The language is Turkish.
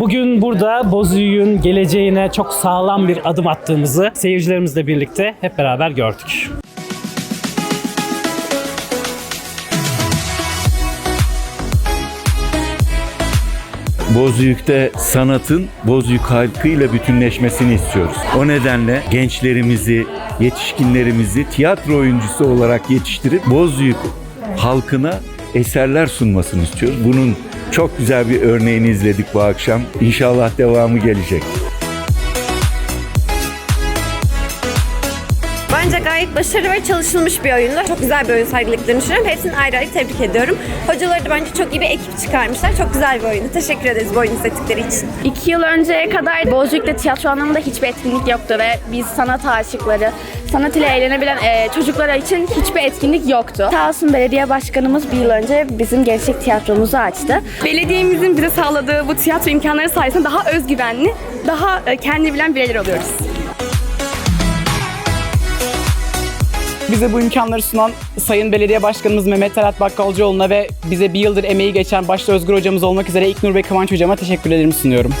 Bugün burada Bozüyük'ün geleceğine çok sağlam bir adım attığımızı seyircilerimizle birlikte hep beraber gördük. Bozüyük'te sanatın Bozüyük halkıyla bütünleşmesini istiyoruz. O nedenle gençlerimizi, yetişkinlerimizi tiyatro oyuncusu olarak yetiştirip Bozüyük halkına eserler sunmasını istiyoruz. Bunun çok güzel bir örneğini izledik bu akşam. İnşallah devamı gelecek. Bence gayet başarılı ve çalışılmış bir oyundu. Çok güzel bir oyun sergilediklerini düşünüyorum. Hepsini ayrı ayrı tebrik ediyorum. Hocaları da bence çok iyi bir ekip çıkarmışlar. Çok güzel bir oyundu. Teşekkür ederiz bu oyunu izlettikleri için. İki yıl önceye kadar Bozüyük'te tiyatro anlamında hiçbir etkinlik yoktu ve biz sanat aşıkları, sanat ile eğlenebilen e, çocuklar için hiçbir etkinlik yoktu. Sağ olsun belediye başkanımız bir yıl önce bizim gençlik tiyatromuzu açtı. Belediyemizin bize sağladığı bu tiyatro imkanları sayesinde daha özgüvenli, daha e, kendini bilen bireyler oluyoruz. Bize bu imkanları sunan Sayın Belediye Başkanımız Mehmet Talat Bakkalcıoğlu'na ve bize bir yıldır emeği geçen başta Özgür Hocamız olmak üzere İknur ve Kıvanç Hocama teşekkür ederim sunuyorum.